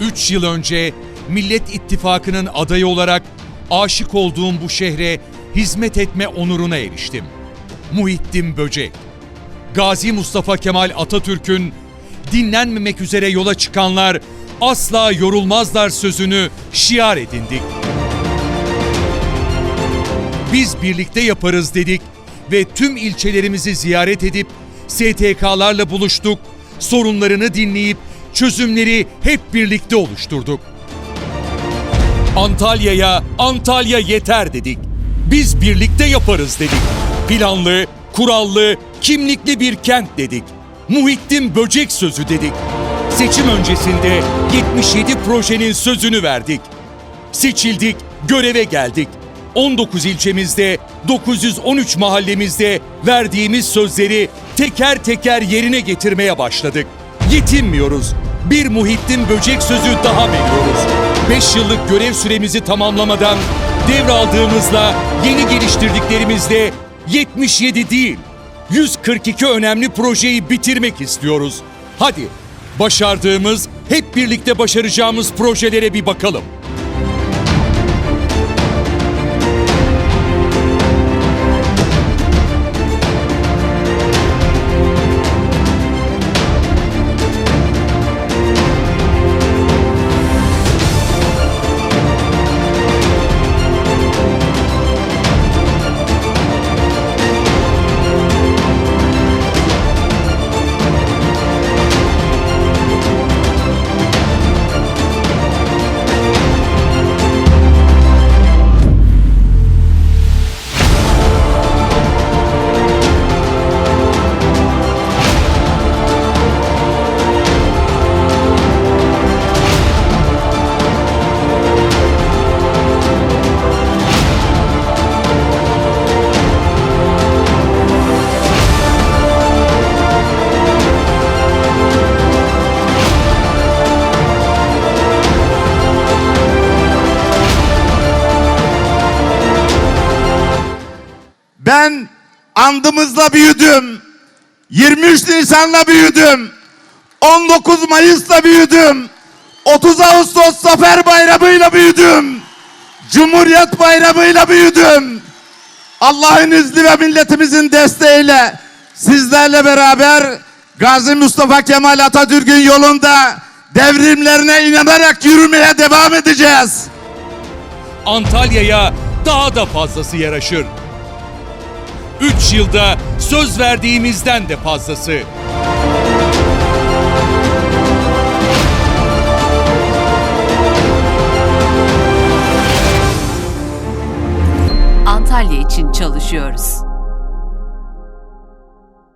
Üç yıl önce Millet İttifakı'nın adayı olarak aşık olduğum bu şehre hizmet etme onuruna eriştim. Muhittin Böcek. Gazi Mustafa Kemal Atatürk'ün dinlenmemek üzere yola çıkanlar asla yorulmazlar sözünü şiar edindik. Biz birlikte yaparız dedik ve tüm ilçelerimizi ziyaret edip STK'larla buluştuk, sorunlarını dinleyip çözümleri hep birlikte oluşturduk. Antalya'ya Antalya yeter dedik. Biz birlikte yaparız dedik. Planlı, kurallı, kimlikli bir kent dedik. Muhittin Böcek sözü dedik. Seçim öncesinde 77 projenin sözünü verdik. Seçildik, göreve geldik. 19 ilçemizde, 913 mahallemizde verdiğimiz sözleri teker teker yerine getirmeye başladık. Yetinmiyoruz. Bir Muhittin Böcek sözü daha veriyoruz. 5 yıllık görev süremizi tamamlamadan devraldığımızla yeni geliştirdiklerimizle 77 değil, 142 önemli projeyi bitirmek istiyoruz. Hadi başardığımız, hep birlikte başaracağımız projelere bir bakalım. Ben andımızla büyüdüm. 23 Nisan'la büyüdüm. 19 Mayıs'la büyüdüm. 30 Ağustos Zafer Bayramı'yla büyüdüm. Cumhuriyet Bayramı'yla büyüdüm. Allah'ın izni ve milletimizin desteğiyle sizlerle beraber Gazi Mustafa Kemal Atatürk'ün yolunda devrimlerine inanarak yürümeye devam edeceğiz. Antalya'ya daha da fazlası yaraşır. 3 yılda söz verdiğimizden de fazlası. Antalya için çalışıyoruz.